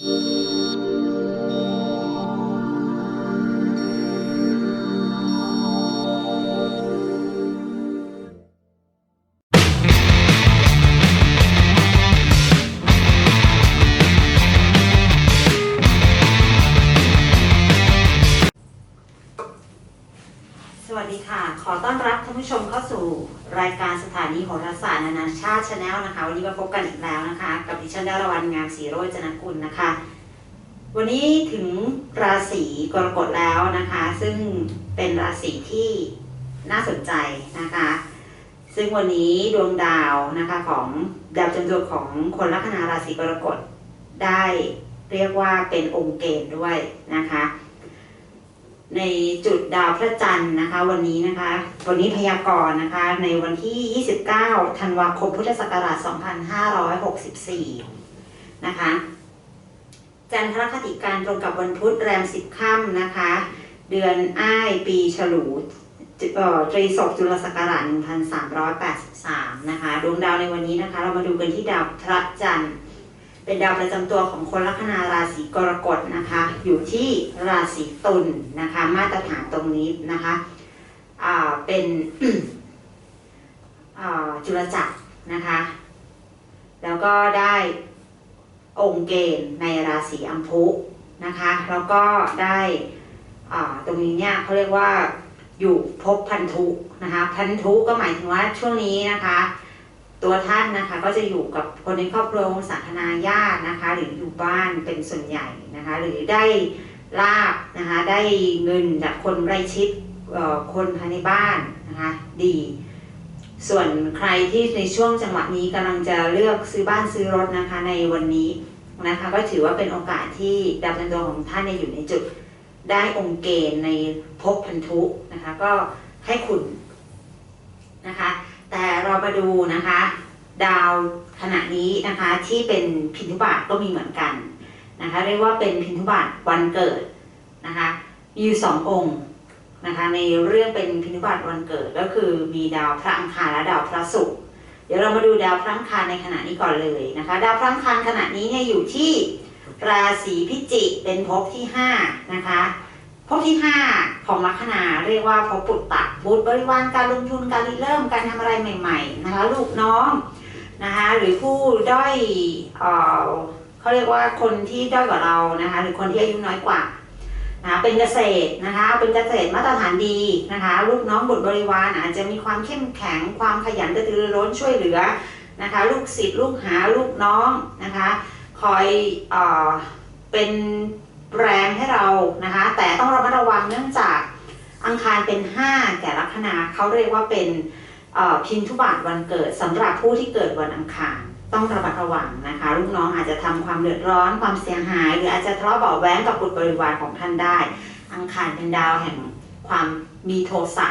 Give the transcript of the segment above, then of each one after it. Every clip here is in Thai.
สวัสดีค่ะ ขอต้อนรับท่านผู้ชมเข้าสู่รายการสถานีโหราศาสตร์นานาชาติชาแนลนะคะ วันนี้มาพบกันอีกแล้วนะคะ ดิฉันดารวันงามศรีโรจนกุลนะคะ วันนี้ถึงราศีกรกฎแล้วนะคะ ซึ่งเป็นราศีที่น่าสนใจนะคะ ซึ่งวันนี้ดวงดาวนะคะของดาวจำตัวของคนลัคนาราศีกรกฎได้เรียกว่าเป็นองค์เกณฑ์ด้วยนะคะ ในจุดดาวพระจันทร์นะคะ วันนี้นะคะ วันนี้พยากรณ์นะคะ ในวันที่ 29 ธันวาคม พุทธศักราช 2564 นะคะ จันทรคติการตรงกับวันพุธแรม 10 ค่ำนะคะ เดือนอ้ายปีฉลูเอ่อตรีศกจุลศักราช 1383 นะคะ ดวงดาวในวันนี้นะคะ เรามาดูกันที่ดาวพระจันทร์ เป็นดาวประจำตัวของคนลัคนาราศีกรกฎนะคะ อยู่ที่ราศีตุลนะคะ มาตรฐานตรงนี้นะคะอ่าเป็นจุลจักรนะคะ แล้วก็ได้องค์เกณฑ์ในราศีอัมพุนะคะ แล้วก็ได้ตรงนี้เนี่ยเขาเรียกว่าอยู่ภพพันธุนะคะ พันธุก็หมายถึงว่าช่วงนี้นะคะ ตัวท่านนะคะก็จะอยู่กับคนในครอบครัววงศาคณาญาตินะคะ หรืออยู่บ้านเป็นส่วนใหญ่นะคะ หรือได้ลาบนะคะได้เงินจากคนใกล้ชิดคนภายในบ้านนะคะดี ส่วนใครที่ในช่วงจังหวะนี้กำลังจะเลือกซื้อบ้านซื้อรถนะคะในวันนี้นะคะก็ถือว่าเป็นโอกาสที่ดาวจันทร์ดวของท่านเนี่ยอยู่ในจุดได้องค์เกณฑ์ในภพพันธุนะคะก็ให้คุณนะคะ แต่เรามาดูนะคะ ดาวขณะนี้นะคะที่เป็นพินทุบาทก็มีเหมือนกันนะคะ เรียกว่าเป็นพินทุบาทวันเกิดนะคะมีอยู่สององค์นะคะในเรื่องเป็นพินทุบาทวันเกิดก็คือมีดาวพระอังคารและดาวพระศุกร์เดี๋ยวเรามาดูดาวพระอังคารในขณะนี้ก่อนเลยนะคะ ดาวพระอังคารขณะนี้เนี่ยอยู่ที่ราศีพิจิกเป็นภพที่ห้านะคะ ภพที่ 5 ของลัคนาเรียกว่าภพปุตตะบุตรบริวารการลงทุนการริเริ่มการทำอะไรใหม่ ๆ นะคะลูกน้องนะคะหรือผู้ด้อยเออเขาเรียกว่าคนที่ด้อยกว่าเรานะคะหรือคนที่อายุน้อยกว่านะะเป็นเกษตรนะคะเป็นเกษตรมาตรฐานดีนะคะลูกน้องบุตรบริวารอาจจะมีความเข้มแข็งความขยันกระตือรือร้นช่วยเหลือนะคะลูกศิษย์ลูกหาลูกน้องนะคะคอยเออเป็น แรงให้เรานะคะ แต่ต้องระมัดระวังเนื่องจากอังคารเป็น 5 แก่ลัคนาเขาเรียกว่าเป็นพินทุบาทวันเกิดสำหรับผู้ที่เกิดวันอังคารต้องระมัดระวังนะคะ ลูกน้องอาจจะทำความเดือดร้อนความเสียหาย หรืออาจจะทะเลาะเบาแว้งกับบุตรบริวารของท่านได้ อังคารเป็นดาวแห่งความมีโทสะ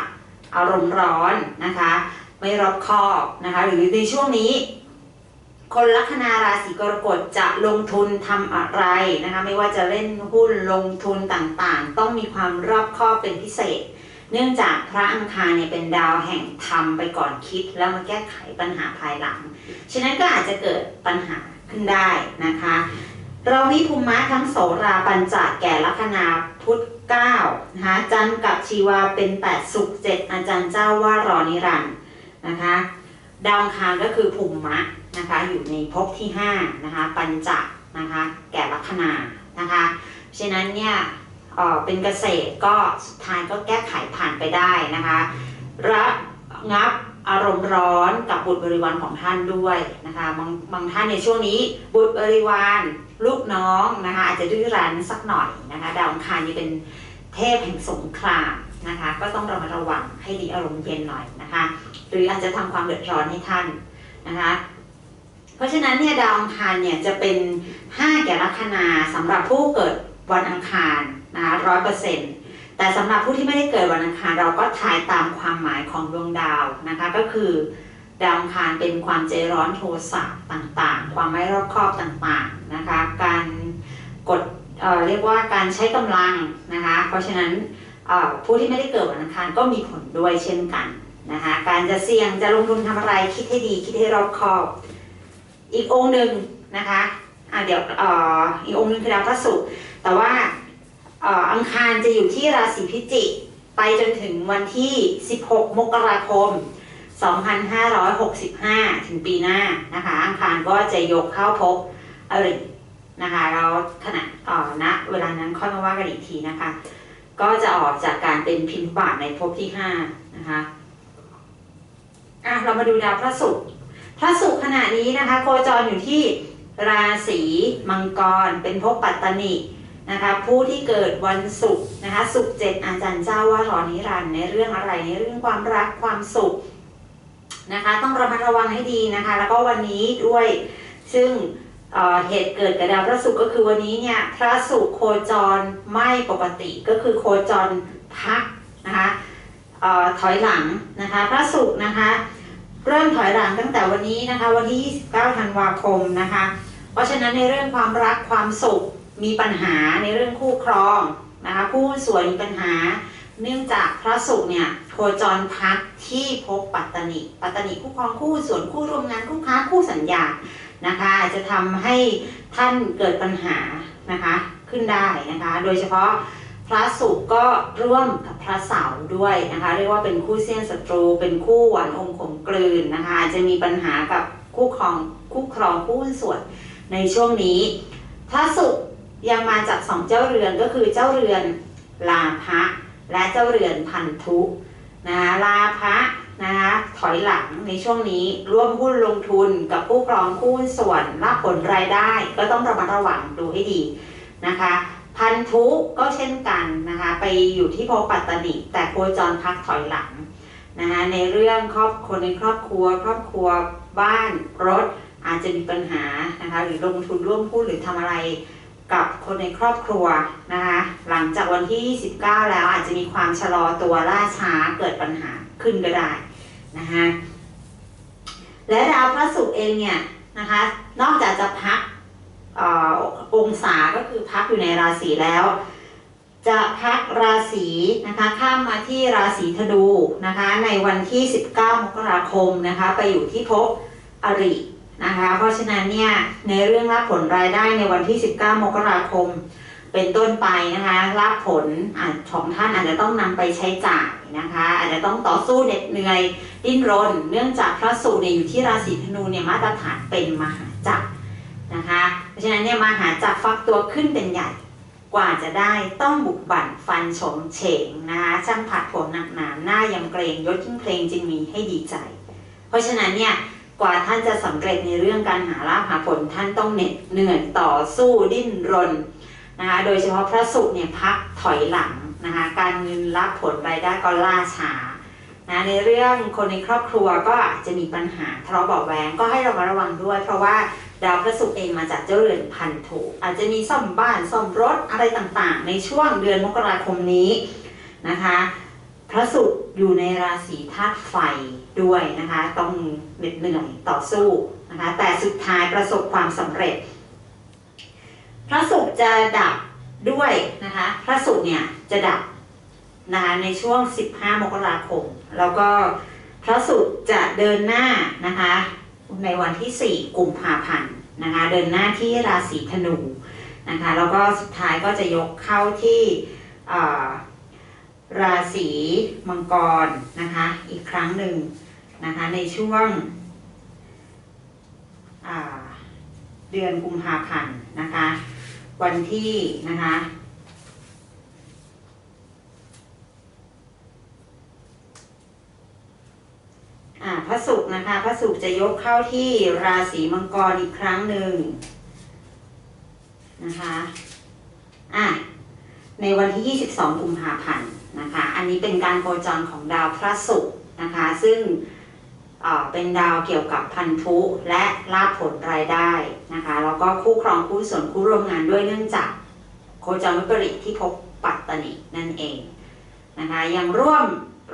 อารมณ์ร้อนนะคะ ไม่รอบคอบนะคะ หรือในช่วงนี้ คนลัคนาราศีกรกฎจะลงทุนทำอะไรนะคะไม่ว่าจะเล่นหุ้นลงทุนต่างๆ ต้องมีความรอบคอบเป็นพิเศษ เนื่องจากพระอังคารเนี่ยเป็นดาวแห่งธรรมไปก่อนคิด แล้วมาแก้ไขปัญหาภายหลัง ฉะนั้นก็อาจจะเกิดปัญหาขึ้นได้นะคะ เรามีภูมิะทั้งโสราปัญจแก่ลัคนาพุทธเก้านะคะจันทร์กับชีวาเป็นแปดสุขเจ็ดอาจารย์เจ้าว่ารอนิรันดร์นะคะ ดาวคารก็คือภูมิมะนะคะอยู่ในภพที่5นะคะปัญจนะคะแก่ลัคนานะคะฉะนั้นเนี่ยเอ่อเป็นเกษตรก็สุดท้ายก็แก้ไขผ่านไปได้นะคะระงับอารมณ์ร้อนกับบุตรบริวารของท่านด้วยนะคะบางบางท่านในช่วงนี้บุตรบริวารลูกน้องนะคะอาจจะดื้อรั้นสักหน่อยนะคะดาวอังคารนี่เป็นเทพแห่งสงครามนะคะก็ต้องระมัดระวังให้ดีอารมณ์เย็นหน่อยนะคะ หรืออาจจะทำความเดือดร้อนให้ท่านนะคะเพราะฉะนั้นเนี่ยดาวอังคารเนี่ยจะเป็น 5 แก่ลัคนาสำหรับผู้เกิดวันอังคารนะคะร้อยเปอร์เซ็นต์แต่สำหรับผู้ที่ไม่ได้เกิดวันอังคารเราก็ทายตามความหมายของดวงดาวนะคะก็คือดาวอังคารเป็นความใจร้อนโทสะต่างๆ ความไม่รอบคอบต่างๆนะคะการกดเเรียกว่าการใช้กำลังนะคะเพราะฉะนั้นผู้ที่ไม่ได้เกิดวันอังคารก็มีผลด้วยเช่นกัน นะคะการจะเสี่ยงจะลงทุนทำอะไรคิดให้ดีคิดให้รอบคอบ อีกองค์หนึ่งนะคะอะเดี๋ยวอ่ออีกองค์หนึ่งคือดาวพระศุกร์แต่ว่าอ่อังคารจะอยู่ที่ราศีพิจิกไปจนถึงวันที่ 16 มกราคม 2565 ถึงปีหน้านะคะอังคารก็จะยกเข้าภพอรินะคะแล้วขณะอ่อณเวลานั้นค่อยมาว่ากันอีกทีนะคะ ก็จะออกจากการเป็นพิมพ์บาทในภพที่ 5 นะคะ อะเรามาดูดาวพระศุกร์พระศุกร์ขณะนี้นะคะ โคจรอยู่ที่ราศีมังกร เป็นภพปัตตนินะคะผู้ที่เกิดวันศุกร์นะคะศุกร์เจ็ดอาจารย์เจ้าว่าถอนิรันในเรื่องอะไรในเรื่องความรักความสุขนะคะต้องระมัดระวังให้ดีนะคะ แล้วก็วันนี้ด้วยซึ่งเเหตุเกิดกับดาวพระศุกร์ก็คือวันนี้เนี่ยพระศุกร์โคจรไม่ปกติก็คือโคจรพักนะคะถอยหลังนะคะพระศุกร์นะคะ เริ่มถอยหลังตั้งแต่วันนี้นะคะ วันที่ 29 ธันวาคมนะคะ เพราะฉะนั้นในเรื่องความรักความสุขมีปัญหาในเรื่องคู่ครองนะคะคู่ส่วนมีปัญหา เนื่องจากพระศุกร์เนี่ยโคจรพักที่ภพปัตตนิปัตตนิคู่ครองคู่ส่วนคู่ร่วมงานคู่ค้าคู่สัญญานะคะอาจจะทำให้ท่านเกิดปัญหานะคะขึ้นได้นะคะ โดยเฉพาะ พระศุกร์ก็ร่วมกับพระเสาร์ด้วยนะคะ เรียกว่าเป็นคู่เสี้ยนศัตรู เป็นคู่หวานอมขมกลืนนะคะอาจจะมีปัญหากับคู่ครองคู่ครองคู่หุ้นส่วนในช่วงนี้ พระศุกร์ยังมาจากสองเจ้าเรือนก็คือเจ้าเรือนลาภะและเจ้าเรือนพันธุนะคะลาภะนะคะถอยหลังในช่วงนี้ร่วมหุ้นลงทุนกับผู้ครองคู่หุ้นส่วนรับผลรายได้ ก็ต้องระมัดระวังดูให้ดีนะคะ พันธุก็เช่นกันนะคะไปอยู่ที่ภพปัตตนิแต่โคจรพักถอยหลังนะคะในเรื่องครอบคนในครอบครัว ครอบครัวบ้านรถอาจจะมีปัญหานะคะหรือลงทุนร่วมหุ้นหรือทำอะไรกับคนในครอบครัวนะคะหลังจากวันที่29แล้วอาจจะมีความชะลอตัวล่าช้าเกิดปัญหาขึ้นก็ได้นะคะและดาวพระศุกร์เองเนี่ยนะคะนอกจากจะพัก อองศาก็คือพักอยู่ในราศีแล้ว จะพักราศีนะคะข้ามมาที่ราศีธนูนะคะในวันที่ 19 มกราคมนะคะไปอยู่ที่ภพอรินะคะเพราะฉะนั้นเนี่ยในเรื่องรับผลรายได้ในวันที่ 19 มกราคมเป็นต้นไปนะคะรับผลอาจของท่านอาจจะต้องนำไปใช้จ่ายนะคะ อาจจะต้องต่อสู้เหน็ดเหนื่อยดิ้นรน เนื่องจากพระศุกร์เนี่ยอยู่ที่ราศีธนูเนี่ยมาตรฐานเป็นมหาจักร นะคะ เพราะฉะนั้นเนี่ยมหาจักรฟักตัวขึ้นเป็นใหญ่ กว่าจะได้ต้องบุกบั่นฟันโฉงเฉงนะคะช่างผัดผลหนักหนาหน้ายำเกรงยศยิ่งเพลงจึงมีให้ดีใจ เพราะฉะนั้นเนี่ยกว่าท่านจะสำเร็จในเรื่องการหาลาภหาผลท่านต้องเหน็ดเหนื่อยต่อสู้ดิ้นรนนะคะโดยเฉพาะพระศุกร์เนี่ยพักถอยหลังนะคะการเงินรับผลรายได้ก็ล่าช้านะในเรื่องคนในครอบครัวก็อาจจะมีปัญหาทะเลาะเบาะแวงก็ให้เรามาระวังด้วย เพราะว่า ดาวพระศุกร์เองมาจากเจ้าเรือนพันธุอาจจะมีซ่อมบ้านซ่อมรถอะไรต่างๆ ในช่วงเดือนมกราคมนี้นะคะ พระศุกร์อยู่ในราศีธาตุไฟด้วยนะคะ ต้องเหน็ดเหนื่อยต่อสู้นะคะ แต่สุดท้ายประสบความสำเร็จ พระศุกร์จะดับด้วยนะคะ พระศุกร์เนี่ยจะดับนะคะในช่วง 15 มกราคม แล้วก็พระศุกร์จะเดินหน้านะคะในวันที่ 4 กุมภาพันธ์ นะคะเดินหน้าที่ราศีธนูนะคะแล้วก็สุดท้ายก็จะยกเข้าที่ราศีมังกรนะคะอีกครั้งหนึ่งนะคะในช่วงเดือนกุมภาพันธ์นะคะวันที่นะคะอ่าพ ระศุกร์นะคะ พระศุกร์จะยกเข้าที่ราศีมังกรอีกครั้งหนึ่งนะคะอะในวันที่ 22 กุมภาพันธ์นะคะ อันนี้เป็นการโคจรของดาวพระศุกร์นะคะ ซึ่งเเป็นดาวเกี่ยวกับพันธุและลาภผลรายได้นะคะ แล้วก็คู่ครองคู่ส่วนคู่ร่วมงานด้วยเนื่องจากโคจรวิปริตที่พบปัตตนินั่นเองนะคะ ยังร่วม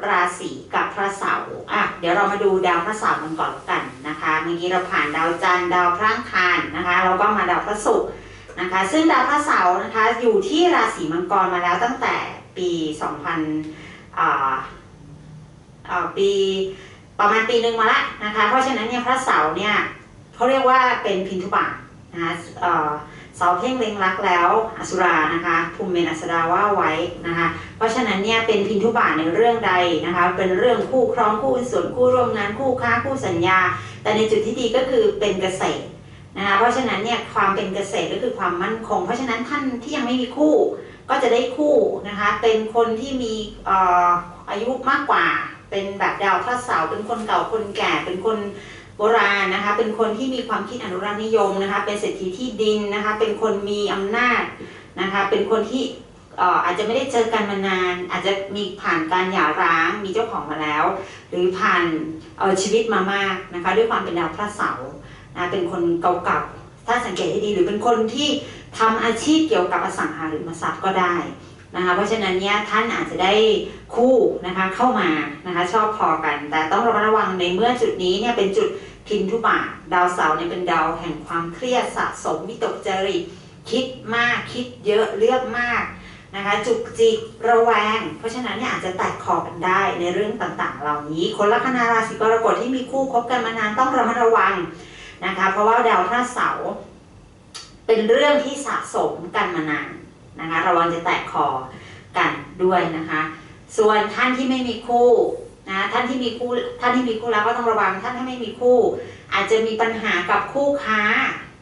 ราศีกับพระเสาร์อะเดี๋ยวเรามาดูดาวพระเสาร์กันก่อนแล้วกันนะคะเมื่อกี้เราผ่านดาวจันทร์ดาวพระอังคารนะคะแล้วก็มาดาวพระศุกร์นะคะ ซึ่งดาวพระเสาร์นะคะอยู่ที่ราศีมังกรมาแล้วตั้งแต่ปี 2000อ่าอ่าปีประมาณปีหนึ่งมาแล้วนะคะ เพราะฉะนั้นเนี่ยพระเสาร์เนี่ยเขาเรียกว่าเป็นพินทุบาทนะคะ เสาเพ่งเล็งรักแล้วอสุรานะคะภูมิเมนอัสดาว่าไว้นะคะ เพราะฉะนั้นเนี่ยเป็นพินทุบาทในเรื่องใดนะคะ เป็นเรื่องคู่ครองคู่ส่วนคู่ร่วมงานคู่ค้าคู่สัญญา แต่ในจุดที่ดีก็คือเป็นเกษตรนะคะเพราะฉะนั้นเนี่ยความเป็นเกษตรก็คือความมั่นคง เพราะฉะนั้นท่านที่ยังไม่มีคู่ก็จะได้คู่นะคะเป็นคนที่มีอออายุมากกว่า เป็นแบบดาวพระเสาร์เป็นคนเก่าคนแก่เป็นคน โบราณนะคะ เป็นคนที่มีความคิดอนุรักษ์นิยมนะคะ เป็นเศรษฐีที่ดินนะคะ เป็นคนมีอำนาจนะคะ เป็นคนที่อาจจะไม่ได้เจอกันมานาน อาจจะมีผ่านการหย่าร้าง มีเจ้าของมาแล้ว หรือผ่านชีวิตมามากนะคะ ด้วยความเป็นดาวพระเสาร์นะเป็นคนเก่าๆถ้าสังเกตให้ดีหรือเป็นคนที่ทำอาชีพเกี่ยวกับอสังหาริมทรัพย์ก็ได้ นะคะเพราะฉะนั้นเนี่ยท่านอาจจะได้คู่นะคะเข้ามานะคะชอบพอกัน แต่ต้องระมัดระวังในเมื่อจุดนี้เนี่ยเป็นจุดพินทุบาดาวเสาร์เนี่ยเป็นดาวแห่งความเครียดสะสมวิตกจริตคิดมากคิดเยอะเลือกมากนะคะจุกจิกระแวง เพราะฉะนั้นเนี่ยอาจจะแตกคอกันได้ในเรื่องต่างๆ เหล่านี้ คนลัคนาราศีกรกฎที่มีคู่คบกันมานานต้องระมัดระวังนะคะเพราะว่าดาวพระเสาร์เป็นเรื่องที่สะสมกันมานาน นะคะระวังจะแตกคอกันด้วยนะคะ ส่วนท่านที่ไม่มีคู่นะท่านที่มีคู่ท่านที่มีคู่แล้วก็ต้องระวังท่านที่ไม่มีคู่ อาจจะมีปัญหากับคู่ค้า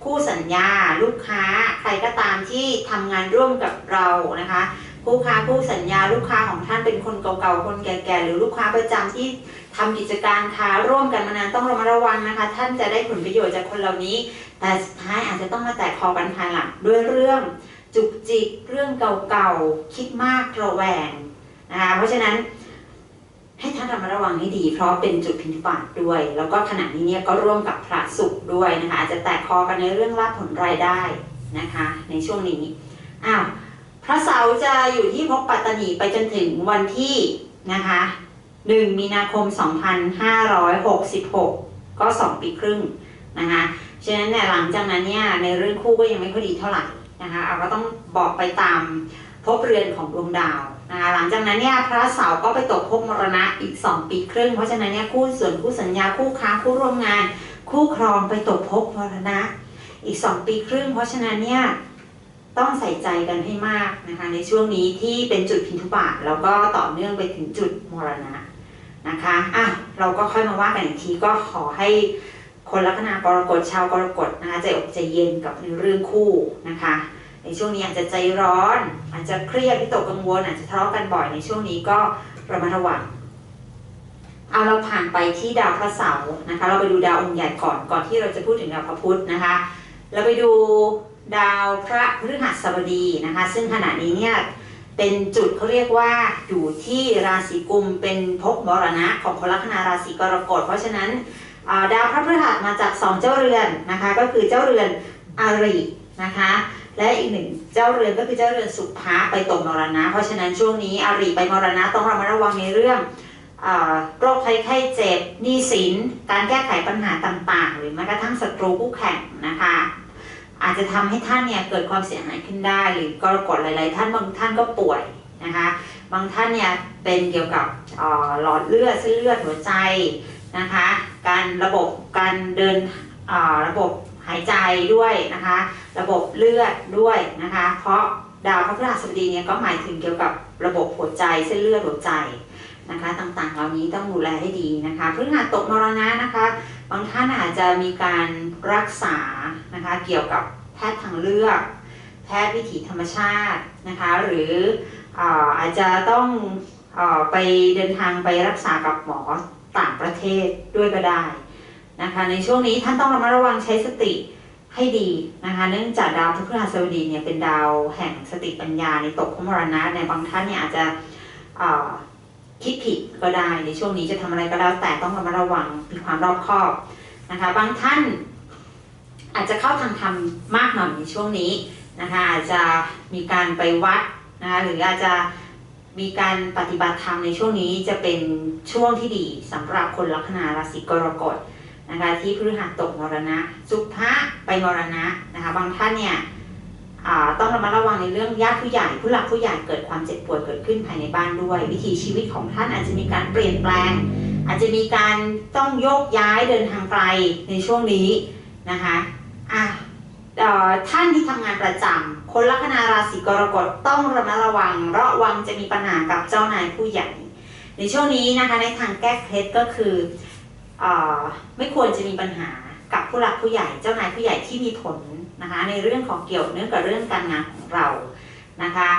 คู่สัญญา ลูกค้าใครก็ตามที่ทำงานร่วมกับเรานะคะ คู่ค้าคู่สัญญาลูกค้าของท่านเป็นคนเก่าๆคนแก่ๆหรือลูกค้าประจำที่ทำกิจการค้าร่วมกันมานานต้องระมัดระวังนะคะ ท่านจะได้ผลประโยชน์จากคนเหล่านี้ แต่สุดท้ายอาจจะต้องมาแตกคอกันภายหลังด้วยเรื่อง จุกจิกเรื่องเก่าๆ คิดมากระแวงนะคะเพราะฉะนั้นให้ท่านระมัดระวังให้ดี เพราะเป็นจุดพินทุบาทด้วย แล้วก็ขณะนี้เนี่ยก็ร่วมกับพระศุกร์ด้วยนะคะอาจจะแตกคอกันในเรื่องรับผลรายได้นะคะ ในช่วงนี้อ้าวพระเสาร์จะอยู่ที่ภพปัตตานีไปจนถึงวันที่นะคะ1มีนาคม 2566 ก็ 2 ปีครึ่งนะคะ ฉะนั้นเนี่ยหลังจากนั้นเนี่ยในเรื่องคู่ก็ยังไม่ค่อยดีเท่าไหร่ นะคะเอาก็ต้องบอกไปตามภพเรือนของดวงดาวนะคะหลังจากนั้นเนี่ยพระเสาร์ก็ไปตกภพมรณะอีก 2 ปีครึ่ง เพราะฉะนั้นเนี่ยคู่ส่วนคู่สัญญาคู่ค้าคู่ร่วมงาน คู่ครองไปตกภพมรณะอีก 2 ปีครึ่ง เพราะฉะนั้นเนี่ยต้องใส่ใจกันให้มากนะคะในช่วงนี้ที่เป็นจุดพินทุบาทแล้วก็ต่อเนื่องไปถึงจุดมรณะนะคะอะเราก็ค่อยมาว่ากันอีกทีก็ขอให้คนลัคนากรกฎชาวกรกฎนะคะใจอกใจเย็นกับเรื่องคู่นะคะ ในช่วงนี้อาจจะใจร้อน อาจจะเครียดวิตกกังวล อาจจะทะเลาะกันบ่อยในช่วงนี้ก็ระมัดระวังเอาเราผ่านไปที่ดาวพระเสาร์นะคะ เราไปดูดาวองค์ใหญ่ก่อนก่อนที่เราจะพูดถึงดาวพระพุธนะคะ เราไปดูดาวพระพฤหัสบดีนะคะ ซึ่งขณะนี้เนี่ยเป็นจุดเขาเรียกว่าอยู่ที่ราศีกุมเป็นภพมรณะของคนลัคนาราศีกรกฎเพราะฉะนั้นดาวพระพฤหัสมาจากสองเจ้าเรือนนะคะ ก็คือเจ้าเรือนอารินะคะ และอีกหนึ่งเจ้าเรือนก็คือเจ้าเรือนสุภะไปตกมรณะ เพราะฉะนั้นช่วงนี้อาริไปมรณะต้องระมัดระวังในเรื่องอโรคภัยไข้เจ็บหนี้สิน การแก้ไขปัญหาต่างๆ หรือแม้กระทั่งศัตรูคู่แข่งนะคะ อาจจะทำให้ท่านเนี่ยเกิดความเสียหายขึ้นได้ หรือกรกฎหลายๆ ท่านบางท่านก็ป่วยนะคะ บางท่านเนี่ยเป็นเกี่ยวกับหลอดเลือดเส้นเลือดหัวใจนะคะ การระบบการเดินระบบ หายใจด้วยนะคะ ระบบเลือดด้วยนะคะ เพราะดาวพระพฤหัสบดีเนี่ยก็หมายถึงเกี่ยวกับระบบหัวใจเส้นเลือดหัวใจนะคะ ต่างๆ เหล่านี้ต้องดูแลให้ดีนะคะพฤหัสตกมรณะนะคะ บางท่านอาจจะมีการรักษานะคะ เกี่ยวกับแพทย์ทางเลือก แพทย์วิถีธรรมชาตินะคะ หรืออาจจะต้องอไปเดินทางไปรักษากับหมอต่างประเทศด้วยก็ได้ นะคะ ในช่วงนี้ท่านต้องระมัดระวังใช้สติให้ดีนะคะ เนื่องจากดาวพฤหัสบดีเนี่ยเป็นดาวแห่งสติปัญญาในตกพมรณะในยบางท่านเนี่ยอาจจะคิดผิดก็ได้ในช่วงนี้จะทำอะไรก็แล้วแต่ต้องระมัดระวังมีความรอบคอบนะคะ บางท่านอาจจะเข้าทางธรรมมากหน่อยในช่วงนี้นะคะ อาจจะมีการไปวัดนะคะหรืออาจจะมีการปฏิบัติธรรมในช่วงนี้จะเป็นช่วงที่ดีสำหรับคนลัคนาราศีกรกฎ นะคะที่พฤหัสตกมรณะ สุภะไปมรณะนะคะบางท่านเนี่ยต้องระมัดระวังในเรื่องญาติผู้ใหญ่ผู้หลักผู้ใหญ่เกิดความเจ็บป่วยเกิดขึ้นภายในบ้านด้วย วิถีชีวิตของท่านอาจจะมีการเปลี่ยนแปลง อาจจะมีการต้องโยกย้ายเดินทางไกลในช่วงนี้นะคะอะท่านที่ทำงานประจำคนลัคนาราศีกรกฎต้องระมัดระวังระวังจะมีปัญหากับเจ้านายผู้ใหญ่ ในช่วงนี้นะคะในทางแก้เคล็ดก็คือ ไม่ควรจะมีปัญหากับผู้หลักผู้ใหญ่เจ้านายผู้ใหญ่ที่มีผลนะคะในเรื่องของเกี่ยวเนื่องกับเรื่องการงานของเรานะคะ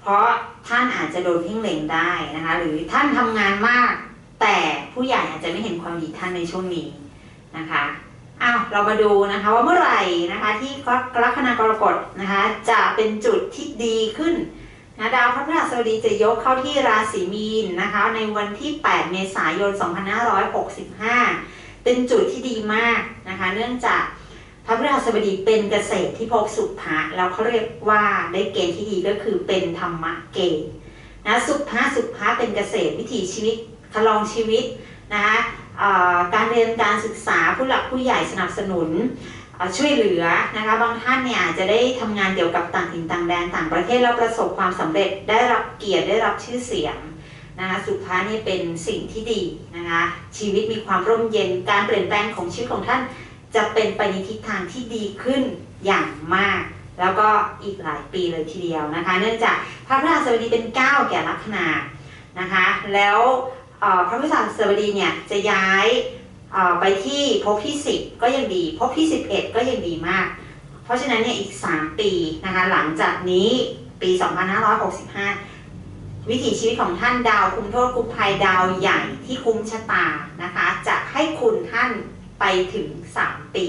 เพราะท่านอาจจะโดนเพ่งเล็งได้นะคะหรือท่านทำงานมาก แต่ผู้ใหญ่อาจจะไม่เห็นความดีท่านในช่วงนี้นะคะอ้าวเรามาดูนะคะว่าเมื่อไหร่นะคะที่กรกฎากรกฎนะคะจะเป็นจุดที่ดีขึ้น นะดาวพระพฤหัสบดีจะยกเข้าที่ราศีมีนนะคะ ในวันที่ 8 เมษายน 2565 เป็นจุดที่ดีมากนะคะ เนื่องจากพระพฤหัสบดีเป็นเกษตรที่พบสุภะแล้วเขาเรียกว่าได้เกณฑ์ที่ดีก็คือเป็นธรรมะเกณฑ์นะสุภะสุภะเป็นเกษตรวิถีชีวิตคลองชีวิตนะคะการเรียนการศึกษาผู้หลักผู้ใหญ่สนับสนุน ช่วยเหลือนะคะบางท่านเนี่ยอาจจะได้ทำงานเกี่ยวกับต่างถิ่นต่างแดนต่างประเทศแล้วประสบความสำเร็จได้รับเกียรติได้รับชื่อเสียงนะคะสุภานี่เป็นสิ่งที่ดีนะคะชีวิตมีความร่มเย็นการเปลี่ยนแปลงของชีวิตของท่าน จะเป็นไปในทิศทางที่ดีขึ้นอย่างมาก แล้วก็อีกหลายปีเลยทีเดียวนะคะ เนื่องจากพระพฤหัสบดีเป็นเก้าแก่ลัคนานะคะ แล้วพระพฤหัสบดีเนี่ยจะย้าย ไปที่ภพที่ 10 ก็ยังดีภพที่ 11 ก็ยังดีมาก เพราะฉะนั้นเนี่ยอีก 3 ปีนะคะหลังจากนี้ปี 2565 วิถีชีวิตของท่านดาวคุมโทษคุมภัยดาวใหญ่ที่คุ้มชะตานะคะจะให้คุณท่านไปถึง 3 ปี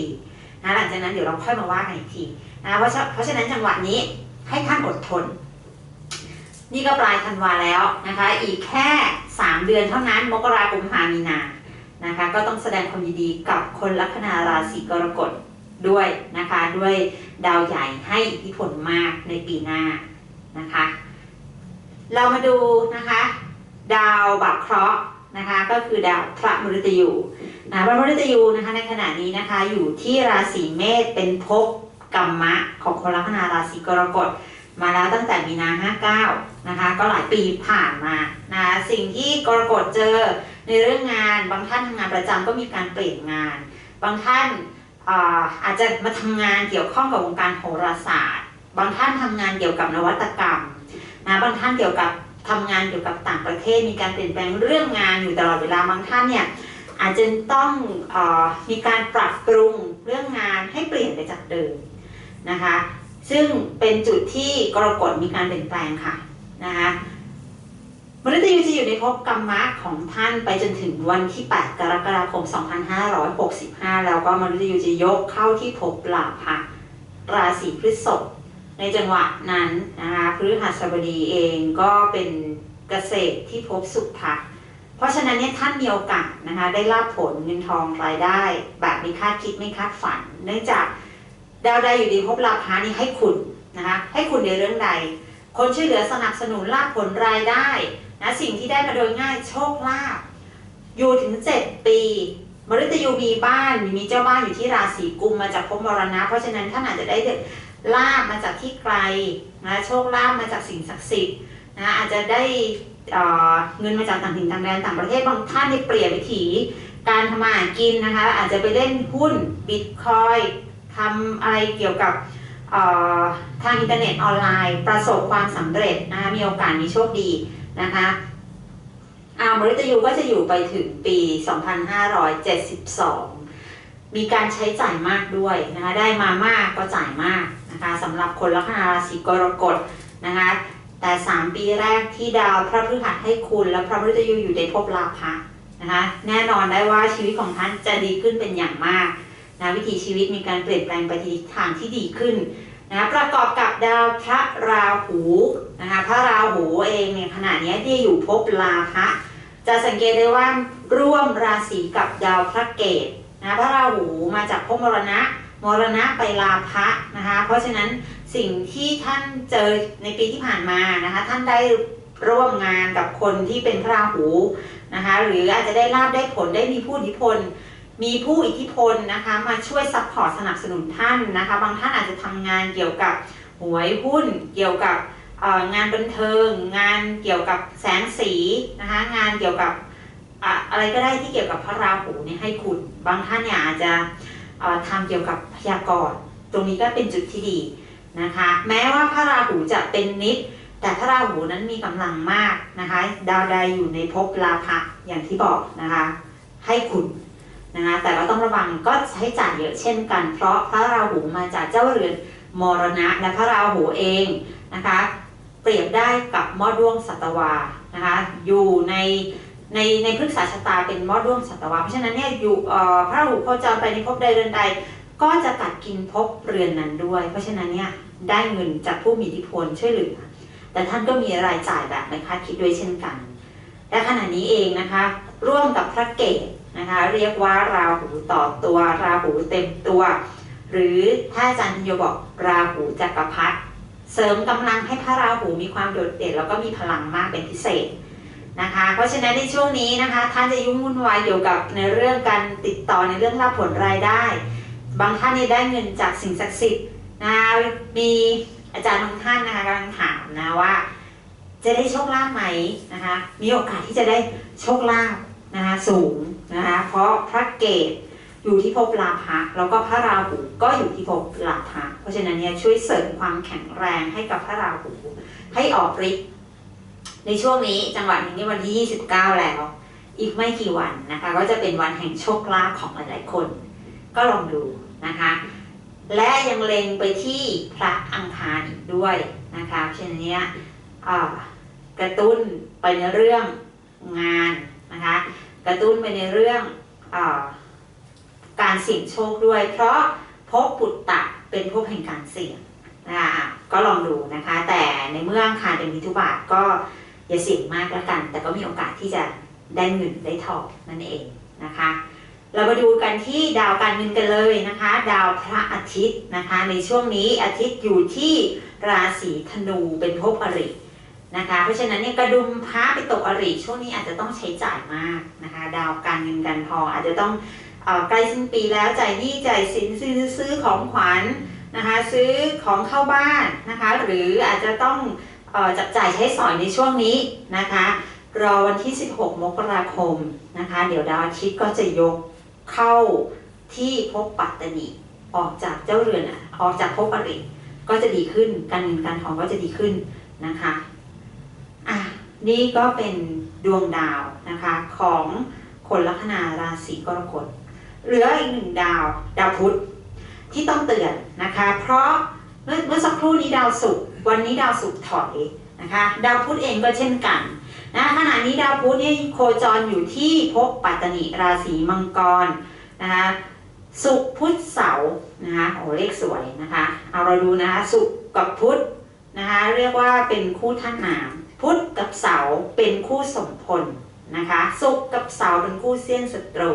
นะหลังจากนั้นเดี๋ยวเราค่อยมาว่ากันอีกทีนะเพราะฉะเพราะฉะนั้นจังหวะนี้ให้ท่านอดทน นี่ก็ปลายธันวาแล้วนะคะ อีกแค่ 3 เดือนเท่านั้นมกราคมพามีนา นะคะก็ต้องแสดงความยินดีกับคนลัคนาราศีกรกฎด้วยนะคะด้วยดาวใหญ่ให้อิทธิพลมากในปีหน้านะคะ เรามาดูนะคะดาวบักเคราะห์นะคะก็คือดาวพระมฤตยูนะพระมฤตยูนะคะในขณะนี้นะคะอยู่ที่ราศีเมษเป็นภพกรรมะของคนลัคนาราศีกรกฎมาแล้วตั้งแต่มีนา59นะคะก็หลายปีผ่านมานะสิ่งที่กรกฎเจอ ในเรื่องงานบางท่านทำงานประจำก็มีการเปลี่ยนงาน บางท่านอาอาจจะมาทำงานเกี่ยวข้องกับวงการโหราศาสตร์ บางท่านทำงานเกี่ยวกับนวัตกรรมนะบางท่านเกี่ยวกับทำงานเกี่ยวกับต่างประเทศ มีการเปลี่ยนแปลงเรื่องงานอยู่ตลอดเวลาบางท่านเนี่ยอาจจะต้องอมีการปรับปรุงเรื่องงานให้เปลี่ยนไปจากเดิมนะคะ ซึ่งเป็นจุดที่กรกฎมีการเปลี่ยนแปลงค่ะนะคะ มฤตยูจะอยู่ในภพกรรมะของท่านไปจนถึงวันที่ 8 กรกฎาคม 2565 แล้วก็มฤตยูจะยกเข้าที่ภพลาภะราศีพฤษภในจังหวะนั้นนะคะพฤหัสบดีเองก็เป็นเกษตรที่ภพสุภะเพราะฉะนั้นเนี่ยท่านมีโอกาสนะคะได้รับผลเงินทองรายได้ แบบไม่คาดคิดไม่คาดฝัน เนื่องจากดาวใดอยู่ดีภพลาภานี่ให้คุณนะคะให้คุณในเรื่องใด คนช่วยเหลือสนับสนุนลาภผลรายได้ นะสิ่งที่ได้มาโดยง่ายโชคลาภอยู่ถึง 7 ปีมฤตยูมีบ้านมีเจ้าบ้านอยู่ที่ราศีกุมมาจากพมรณะ เพราะฉะนั้นท่านอาจจะได้ลาบมาจากที่ไกลนะโชคลาภมาจากสิ่งศักดิ์สิทธิ์นะอาจจะได้เเงินมาจากต่างถิ่นต่างแดนต่างประเทศบางท่านที่เปลี่ยนวิถีการทำมาหากินนะคะอาจจะไปเล่นหุ้นบิตคอยทำอะไรเกี่ยวกับทางอินเทอร์เน็ตออนไลน์ ประสบความสำเร็จนะคะมีโอกาสมีโชคดี นะคะอาวมฤตยูก็จะอยู่ไปถึงปี 2572 มีการใช้จ่ายมากด้วยนะคะ ได้มามากก็จ่ายมากนะคะสำหรับคนลัคนาราศีกรกฎนะคะ แต่ 3 ปีแรกที่ดาวพระพฤหัสให้คุณ และพระมฤตยูอยู่ในภพลาภะนะคะ แน่นอนได้ว่าชีวิตของท่านจะดีขึ้นเป็นอย่างมากนะวิถีชีวิตมีการเปลี่ยนแปลงไปทิศทางที่ดีขึ้น นะประกอบกับดาวพระราหูนะคะพระราหูเองเนี่ยขณะนี้ที่อยู่ภพลาภะจะสังเกตได้ว่าร่วมราศีกับดาวพระเกตนะพระราหูมาจากภพมรณะมรณะไปลาภะนะคะเพราะฉะนั้นสิ่งที่ท่านเจอในปีที่ผ่านมานะคะท่านได้ร่วมงานกับคนที่เป็นพระราหูนะคะหรืออาจจะได้ลาบได้ผลได้มีผู้อิทธิพล มีผู้อิทธิพลนะคะมาช่วยซัพพอร์ตสนับสนุนท่านนะคะ บางท่านอาจจะทำงานเกี่ยวกับหวยหุ้น เกี่ยวกับงานบันเทิง งานเกี่ยวกับแสงสีนะคะงานเกี่ยวกับอะไรก็ได้ที่เกี่ยวกับพระราหูเนี่ยให้คุณ บางท่านเนี่ยอาจจะเอ่อทำเกี่ยวกับพยากรณ์ตรงนี้ก็เป็นจุดที่ดีนะคะ แม้ว่าพระราหูจะเป็นนิด แต่พระราหูนั้นมีกำลังมากนะคะ ดาวใดอยู่ในภพลาภะอย่างที่บอกนะคะ ให้คุณ นะคะแต่ก็ต้องระวังก็ใช้จ่ายเยอะเช่นกัน เพราะพระราหูมาจากเจ้าเรือนมรณะและพระราหูเองนะคะเปรียบได้กับมอด้วงสัตวานะคะอยู่ในในในพฤกษชะตาเป็นมอด้วงสัตวาเพราะฉะนั้นเนี่ยอยู่เอ่อพระราหูโคจรไปในภพใดเรือนใด ก็จะกัดกินภพเรือนนั้นด้วย เพราะฉะนั้นเนี่ยได้เงินจากผู้มีอิทธิพลช่วยเหลือแต่ท่านก็มีรายจ่ายแบบไม่คาดคิดด้วยเช่นกัน และขณะนี้เองนะคะร่วมกับพระเกศ นะคะเรียกว่าราหูต่อตัวราหูเต็มตัว หรือถ้าอาจารย์โยบอกราหูจักรพรรดิเสริมกำลังให้พระราหูมีความโดดเด่นแล้วก็มีพลังมากเป็นพิเศษนะคะ เพราะฉะนั้นในช่วงนี้นะคะ ท่านจะยุ่งวุ่นวายเกี่ยวกับในเรื่องการติดต่อในเรื่องรับผลรายได้ บางท่านนี่ได้เงินจากสิ่งศักดิ์สิทธิ์นะคะมีอาจารย์บางท่านนะคะกำลังถามนะว่า จะได้โชคลาภไหมนะคะ มีโอกาสที่จะได้โชคลาภ นะคะสูงนะคะเพราะพระเกศอยู่ที่ภพลาภะแล้วก็พระราหูก็อยู่ที่ภพลาภะเพราะฉะนั้นเนี่ยช่วยเสริมความแข็งแรงให้กับพระราหูให้ออกฤทธิ์ในช่วงนี้จังหวะนี้วันที่ 29 แล้ว อีกไม่กี่วันนะคะ ก็จะเป็นวันแห่งโชคลาภของหลาย ๆ คน ก็ลองดูนะคะ และยังเล็งไปที่พระอังคารอีกด้วยนะคะเพราะฉะนั้นเนี่ยอ่ากระตุ้นไปในเรื่องงาน นะคะกระตุ้นไปในเรื่องอการเสี่ยงโชคด้วย เพราะภพปุตตะเป็นภพแห่งการเสี่ยงนะคะก็ลองดูนะคะ แต่ในเมื่ออังคารเป็นมิถุบาทก็อย่าเสี่ยงมากแล้วกัน แต่ก็มีโอกาสที่จะได้เงินได้ทองนั่นเองนะคะ เรามาดูกันที่ดาวการเงินกันเลยนะคะ ดาวพระอาทิตย์นะคะ ในช่วงนี้อาทิตย์อยู่ที่ราศีธนูเป็นภพอริ นะคะ เพราะฉะนั้นเนี่ยกระดุมพระไปตกอริช่วงนี้อาจจะต้องใช้จ่ายมากนะคะ ดาวการเงินการทองอาจจะต้องอใกล้สิ้นปีแล้วจ่ายหนี้จ่ายสินซื้อซื้อของขวัญนะคะซื้อของเข้าบ้านนะคะ หรืออาจจะต้องอจับจ่ายใช้สอยในช่วงนี้นะคะรอวันที่ 16 มกราคมนะคะ เดี๋ยวดาวอาทิตย์ก็จะยกเข้าที่ภพปัตตนิออกจากเจ้าเรือนอออกจากภพอริก็จะดีขึ้นการเงินการทองก็จะดีขึ้นนะคะ อะนี่ก็เป็นดวงดาวนะคะของคนลัคนาราศีกรกฎเหลืออีกหนึ่งดาวดาวพุธที่ต้องเตือนนะคะ เพราะเมื่อเมื่อสักครู่นี้ดาวศุกร์วันนี้ดาวศุกร์ถอยนะคะดาวพุธเองก็เช่นกันนะขณะนี้ดาวพุธเนี่ยโคจรอยู่ที่ภพปัตตนิราศีมังกรนะคะศุกร์พุธเสาร์นะคะโอ้เลขสวยนะคะเอาเราดูนะคะศุกร์กับพุธนะคะเรียกว่าเป็นคู่ท่านน้ำ พุธกับเสาร์เป็นคู่สมพลนะคะศุกร์กับเสาร์เป็นคู่เสี้ยนศัตรู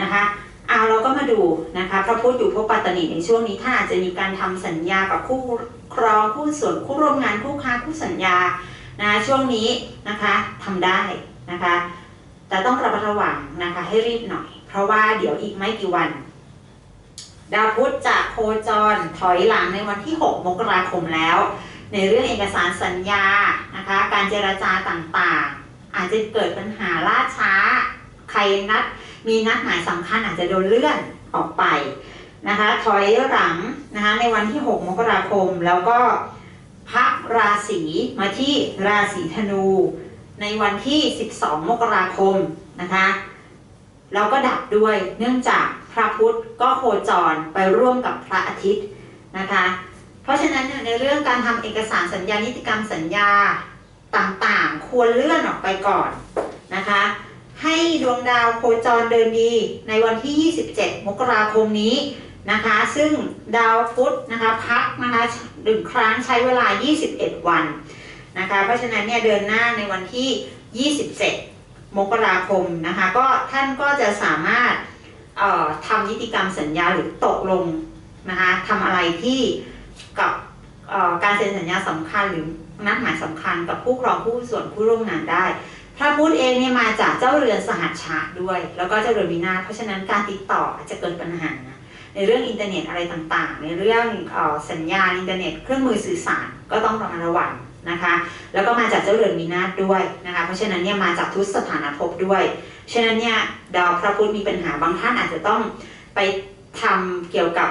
นะคะเอาเราก็มาดูนะคะพระพุธอยู่ภพปัตตนิในช่วงนี้ถ้าอาจจะมีการทำสัญญากับคู่ครองคู่ส่วนคู่ร่วมงานคู่ค้าคู่สัญญานะช่วงนี้นะคะทำได้นะคะแต่ต้องระมัดระวังนะคะให้รีบหน่อย เพราะว่าเดี๋ยวอีกไม่กี่วัน ดาวพุธจะโคจรถอยหลังในวันที่ 6 มกราคมแล้ว ในเรื่องเอกสารสัญญานะคะการเจรจาต่างๆ อาจจะเกิดปัญหาล่าช้า ใครนัดมีนัดหมายสำคัญอาจจะโดนเลื่อนออกไปนะคะถอยหลังนะคะในวันที่ 6 มกราคม แล้วก็พักราศีมาที่ราศีธนู ในวันที่ 12 มกราคมนะคะแล้วก็ดับด้วยเนื่องจากพระพุธก็โคจรไปร่วมกับพระอาทิตย์นะคะ ราะฉะนั้นในเรื่องการทำเอกสารสัญญานิติกรรมสัญญาต่างๆ ควรเลื่อนออกไปก่อนนะคะ ให้ดวงดาวโคจรเดินดีในวันที่ 27 มกราคมนี้นะคะ ซึ่งดาวพุธนะคะพักนะคะหนึ่งครั้งใช้เวลา 21 วันนะคะ เพราะฉะนั้นเนี่ยเดินหน้าในวันที่ 27 มกราคมนะคะ ก็ท่านก็จะสามารถทำนิติกรรมสัญญาหรือตกลงนะคะทำอะไรที่ กับการเซ็นสัญญาสำคัญหรือนัดหมายสำคัญกับผู้ครองผู้ส่วนผู้ร่วมงานได้ พระพุธเองเนี่ยมาจากเจ้าเรือนสหัชชะด้วย แล้วก็เจ้าเรือนวินาเพราะฉะนั้นการติดต่ออาจจะเกิดปัญหา ในเรื่องอินเทอร์เน็ตอะไรต่างๆ ในเรื่องออสัญญาอินเทอร์เน็ตเครื่องมือสื่อสารก็ต้องระมัดระวังนะคะแล้วก็มาจากเจ้าเรือนวินาศด้วยนะคะเพราะฉะนั้นเนี่ยมาจากทุตสถานภพด้วย ฉะนั้นเนี่ยดาวพระพุธมีปัญหาบางท่านอาจจะต้องไปทำเกี่ยวกับ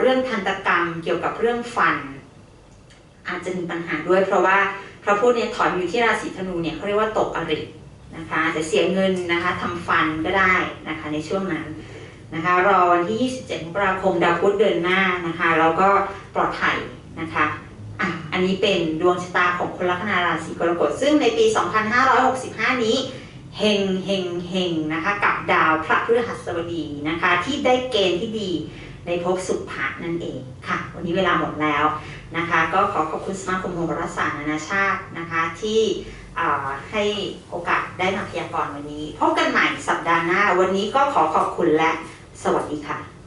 เรื่องทันตกรรมเกี่ยวกับเรื่องฟัน อาจจะมีปัญหาด้วย เพราะว่าพระพุธเนี่ยถอยอยู่ที่ราศีธนูเนี่ยเขาเรียกว่าตกอรินะคะจจะเสียเงินนะคะทำฟันก็ได้นะคะในช่วงนั้นนะคะรอวันที่ 27มกราคมดาวพุธเดินหน้านะคะแล้วก็ปลอดภัยนะคะอะอันนี้เป็นดวงชะตาของคนลัคนาราศีกรกฎซึ่งในปี 2565 นี้เฮงเฮงเฮงนะคะกับดาวพระพฤหัสบดีนะคะที่ได้เกณฑ์ที่ดี ในภพสุภะนั่นเองค่ะ วันนี้เวลาหมดแล้วนะคะ ก็ขอขอบคุณสมาคมโหราศาสตร์นานาชาตินะคะ ที่ให้โอกาสได้มาพยากรณ์วันนี้ พบกันใหม่สัปดาห์หน้า วันนี้ก็ขอขอบคุณและสวัสดีค่ะ